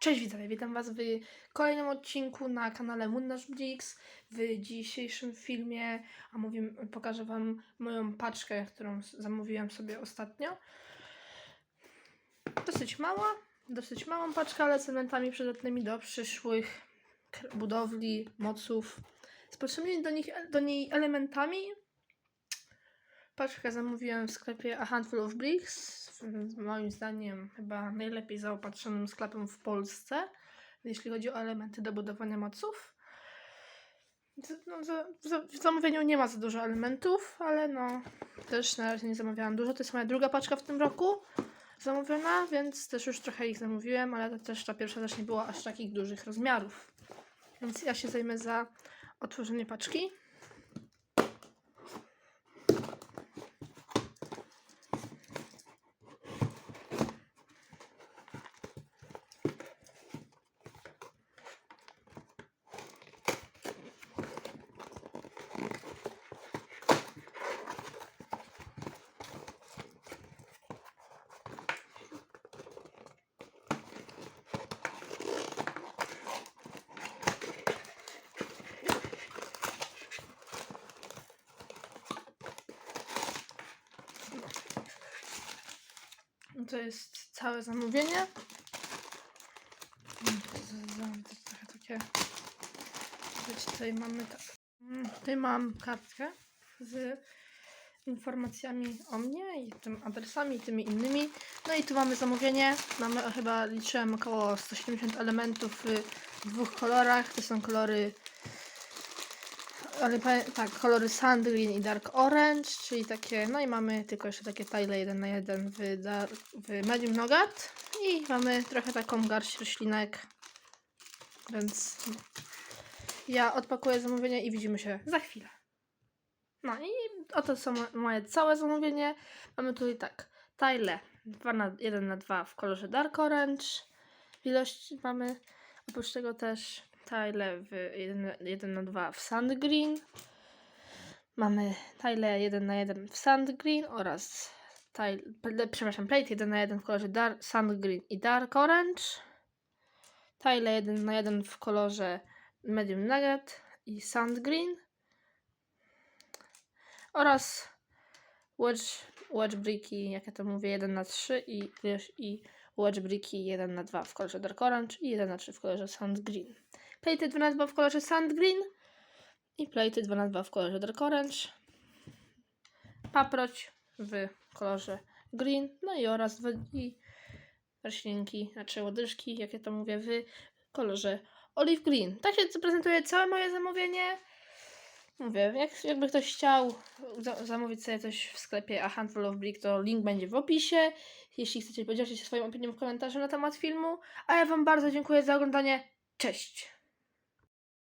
Cześć widzowie, witam was w kolejnym odcinku na kanale Mundasz Blix. W dzisiejszym filmie, a mówię, pokażę wam moją paczkę, którą zamówiłam sobie ostatnio. Dosyć mała, dosyć małą paczkę, ale z elementami przydatnymi do przyszłych budowli, moców. Z potrzebnymi do, nich, do niej elementami. Paczkę zamówiłem w sklepie A Handful of Bricks. Moim zdaniem chyba najlepiej zaopatrzonym sklepem w Polsce, jeśli chodzi o elementy do budowania moców. Z- No, w zamówieniu nie ma za dużo elementów, ale no też na razie nie zamawiałam dużo. To jest moja druga paczka w tym roku zamówiona, więc też już trochę ich zamówiłem, ale też ta pierwsza też nie była aż takich dużych rozmiarów. Więc ja się zajmę za otworzenie paczki. To jest całe zamówienie. Mm, to za- za- to Trochę takie. Tutaj mamy tak. Mm, Tutaj mam kartkę z informacjami o mnie i tym adresami i tymi innymi. No i tu mamy zamówienie. Mamy chyba liczyłem około 170 elementów w dwóch kolorach. To są kolory ale tak, kolory Sand Green i Dark Orange, czyli takie, no i mamy tylko jeszcze takie tile 1 na 1 w, w Medium Nougat i mamy trochę taką garść roślinek, więc ja odpakuję zamówienie i widzimy się za chwilę. No i oto są mo- moje całe zamówienie. Mamy tutaj tak, tile 2 na 1 na 2 w kolorze Dark Orange. W ilości mamy oprócz tego też tile w 1, 1 na 2 w Sand. Mamy tile 1 na 1 w Sand oraz tile, przepraszam, plate 1 na 1 w kolorze dark, Sand i Dark Orange. Tile 1 na 1 w kolorze Medium Nugget i Sand. Oraz wedge, wedge bricki, jak ja to mówię, 1 na 3 i, wiesz, i wedge bricki 1 na 2 w kolorze Dark Orange i 1 na 3 w kolorze Sand Green. Plate 2 na 2 w kolorze Sand Green i plate 2 na 2 w kolorze Dark Orange. Paproć w kolorze green, no i oraz i roślinki, znaczy łodyżki, jak ja to mówię, w kolorze olive green. Tak się prezentuje całe moje zamówienie. Mówię, jak, jakby ktoś chciał za, zamówić sobie coś w sklepie A Handful of Brick, to link będzie w opisie. Jeśli chcecie podzielić się swoją opinią w komentarzu na temat filmu. A ja Wam bardzo dziękuję za oglądanie. Cześć!